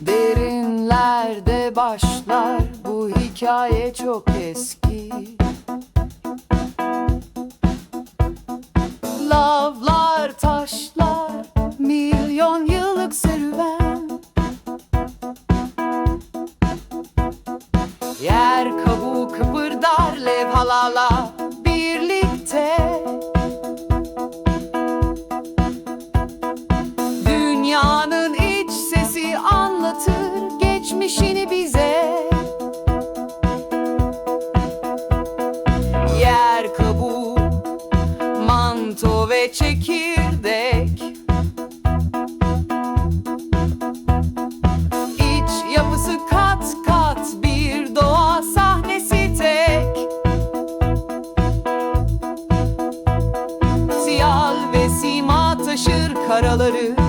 Derinlerde başlar bu hikaye çok eski. Love Dünyanın iç sesi anlatır geçmişini bize. karaları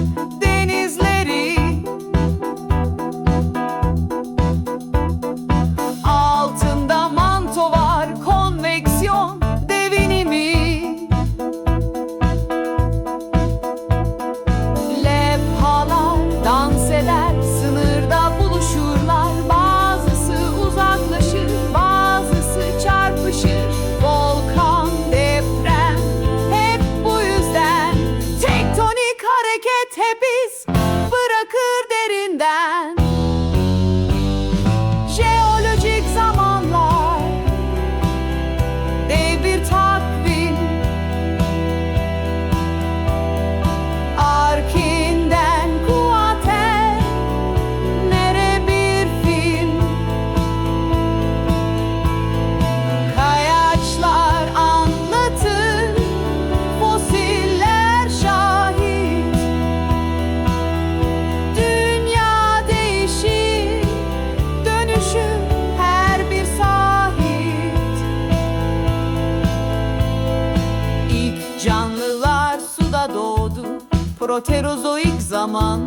Proterozoik zaman.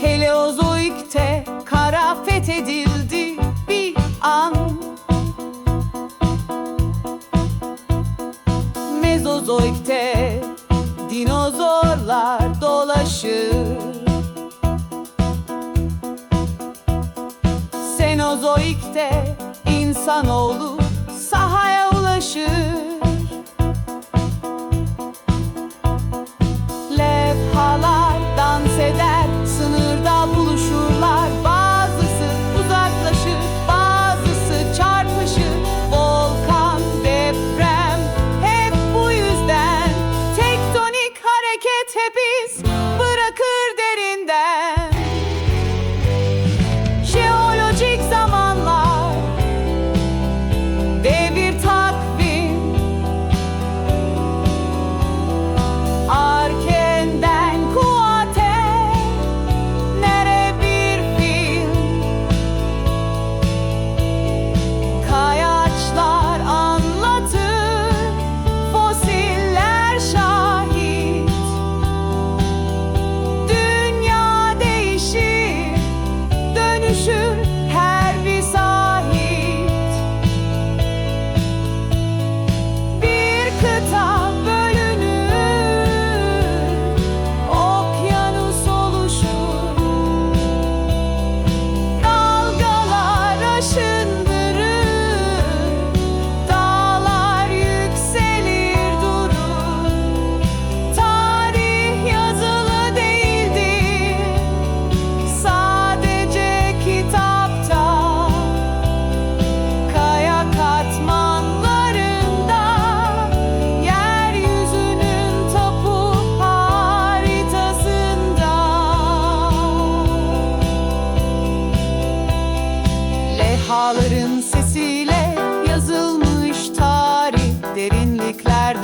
Heleozoik'te kara fethedildi bir an. Mezozoik'te dinozorlar dolaşır. Senozoik'te insanoğlu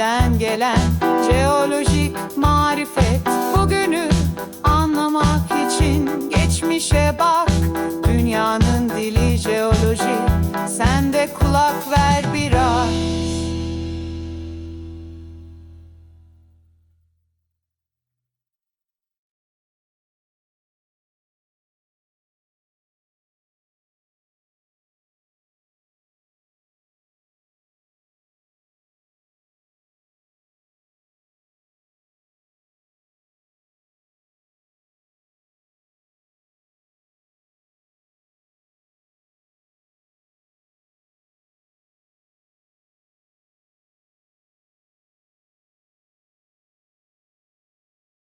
Eskiden gelen jeolojik marifet. Bugünü anlamak için geçmişe bak. Dünyanın dili jeoloji. Sen de kulak ver biraz